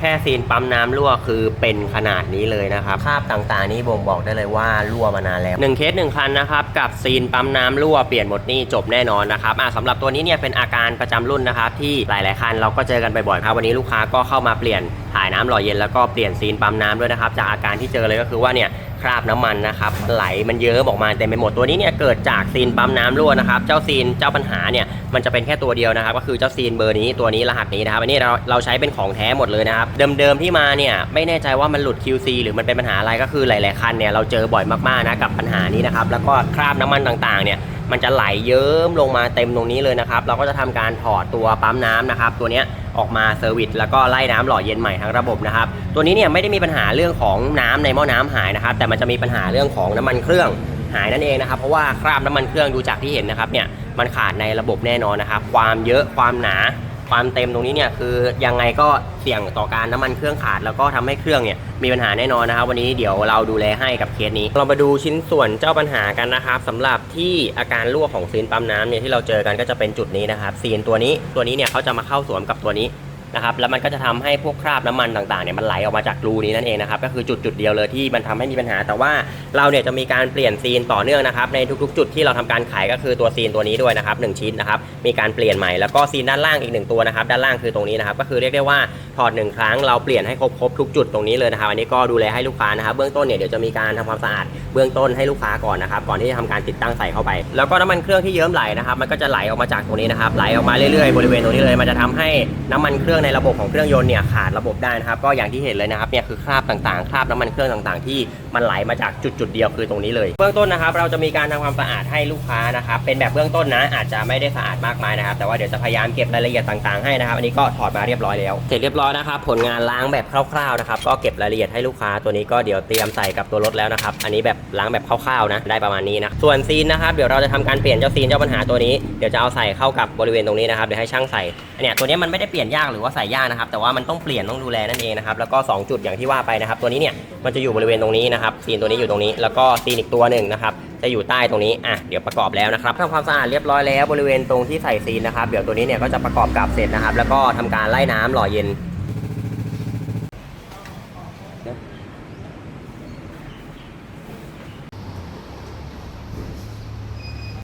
แค่ซีนปั๊มน้ำรั่วคือเป็นขนาดนี้เลยนะครับคราบต่างๆ นี่บ่งบอกได้เลยว่ารั่วมานานแล้วหนึ่งเคสหนึ่งคันนะครับ กับซีนปั๊มน้ำรั่วเปลี่ยนหมดนี่จบแน่นอนนะครับอะสำหรับตัวนี้เนี่ยเป็นอาการประจำรุ่นนะครับที่หลายๆคันเราก็เจอกันบ่อยๆครับวันนี้ลูกค้าก็เข้ามาเปลี่ยนถ่ายน้ำหล่อเย็นแล้วก็เปลี่ยนซีนปั๊มน้ำด้วยนะครับจากอาการที่เจอเลยก็คือว่าเนี่ย คราบน้ำมันนะครับไหลมันเยอะออกมาเต็มไปหมดตัวนี้เนี่ยเกิดจากซีนปั๊มน้ำรั่วนะครับเจ้าซีนเจ้าปัญหาเนี่ยมันจะเป็นแค่ตัวเดียวนะครับก็คือเจ้าซีนเบอร์นี้ตัวนี้รหัสนี้นะครับอันนี้เราเราใช้เป็นของแท้หมดเลยนะครับเดิมๆที่มาเนี่ยไม่แน่ใจว่ามันหลุด QC หรือมันเป็นปัญหาอะไรก็คือหลายๆคันเนี่ยเราเจอบ่อยมากๆนะกับปัญหานี้นะครับแล้วก็คราบน้ำมันต่างๆเนี่ยมันจะไหลเยิ้มลงมาเต็มตรงนี้เลยนะครับเราก็จะทำการถอดตัวปั๊มน้ำนะครับตัวเนี้ย ออกมาเซอร์วิสแล้วก็ไล่น้ำหล่อเย็นใหม่ทั้งระบบนะครับ ตัวนี้เนี่ยไม่ได้มีปัญหาเรื่องของน้ำในหม้อน้ำหายนะครับ แต่มันจะมีปัญหาเรื่องของน้ำมันเครื่องหายนั่นเองนะครับ เพราะว่าคราบน้ำมันเครื่องดูจากที่เห็นนะครับเนี่ยมันขาดในระบบแน่นอนนะครับ ความเยอะความหนา ความเต็มตรงนี้เนี่ยคือยังไงก็เสี่ยงต่อการน้ำมันเครื่องขาดแล้วก็ทำให้เครื่องเนี่ยมีปัญหาแน่นอนนะครับ วันนี้เดี๋ยวเราดูแลให้กับเคสนี้ เรามาดูชิ้นส่วนเจ้าปัญหากันนะครับสำหรับที่อาการรั่วของซีนปั๊มน้ำเนี่ยที่เราเจอกันก็จะเป็นจุดนี้นะครับซีนตัวนี้ตัวนี้เนี่ยเขาจะมาเข้าสวมกับตัวนี้ นะครับแล้วมันก็จะทำให้พวกคราบน้ำมันต่างๆเนี่ยมันไหลออกมาจากรูนี้นั่นเองนะครับก็คือจุดจุดเดียวเลยที่มันทำให้มีปัญหา แต่ว่าเราเนี่ยจะมีการเปลี่ยนซีนต่อเนื่องนะครับในทุกๆ จุดที่เราทำการขายก็คือตัวซีนตัวนี้ด้วยนะครับหนึ่งชิ้นนะครับมีการเปลี่ยนใหม่แล้วก็ซีนด้านล่างอีกหนึ่งตัวนะครับด้านล่างคือตรงนี้นะครับก็คือเรียกได้ว่า ถอดหนึ่งครั้งเราเปลี่ยนให้ครบครบทุกจุดตรงนี้เลยนะครับอันนี้ก็ดูแลให้ลูกค้านะครับเบื้องต้นเนี่ยเดี๋ยวจะมีการทำความสะอาดเบื้องต้นให้ลูกค้าก่อนนะครับก่อนที่จะทำการติดตั้งใส่เข้าไป แล้วก็น้ำมันเครื่องที่เยิ้มไหลนะครับมันก็จะไหลออกมาจากตรงนี้นะครับไหลออกมาเรื่อยๆบริเวณตรงนี้เลย มันจะทำให้น้ำมันเครื่องในระบบของเครื่องยนต์เนี่ยขาดระบบได้นะครับก็อย่างที่เห็นเลยนะครับเนี่ยคือคราบต่างๆคราบน้ำมันเครื่องต่างๆ ที่มันไหลมาจากจุดๆเดียวคือตรงนี้เลย เบื้องต้นนะครับเราจะมีการทำความสะอาดให้ลูกค้านะครับเป็นแบบเบื้องต้นนะอาจจะไม่ได้สะอาดมากมายนะครับแต่ว่าเดี๋ยวจะพยายามเก็บรายละเอียดต่างๆให้นะครับอันนี้ก็ถอดมาเรียบร้อยแล้วเสร็จเรียบร้อยนะครับผลงานล้างแบบคร่าวๆนะครับก็เก็บรายละเอียดให้ลูกค้าตัวนี้ก็เดี๋ยวเตรียมใส่กับตัวรถแล้วนะครับอันนี้แบบล้างแบบคร่าวๆนะได้ประมาณนี้นะส่วนซีนนะครับเดี๋ยวเราจะทำการเปลี่ยนเจ้าซีนเจ้าปัญหาตัวนี้เดี๋ยวจะเอาใส่เข้ากับบริเวณตรงนี้นะครับเดี๋ยวให้ช่างใส่เนี่ยตัวนี้มันไม่ได้เปลี่ยนยากหรือว่าใส่ยากนะครับแต่ว่ามันต้องเปลี่ยนต้องดูแลนั่นเองนะครับแล้วก็สองจุดอย่างที่ว่าไปนะครับตัวนี้เนี่ยมันจะอยู่บริเวณตรงนี้นะครับซีนตัวนี้อยู่ตรงนี้ แล้วก็ซีนอีกตัวหนึ่งนะครับจะอยู่ใต้ตรงนี้อะเดี๋ยวประกอบแล้วนะครับทำความสะอาดเรียบร้อยแล้วบริเวณตรงที่ใส่ซีนนะครับเดี๋ยวตัวนี้เนี่ยก็จะประกอบกับเสร็จนะครับแล้วก็ทำการไล่น้ำหล่อเย็น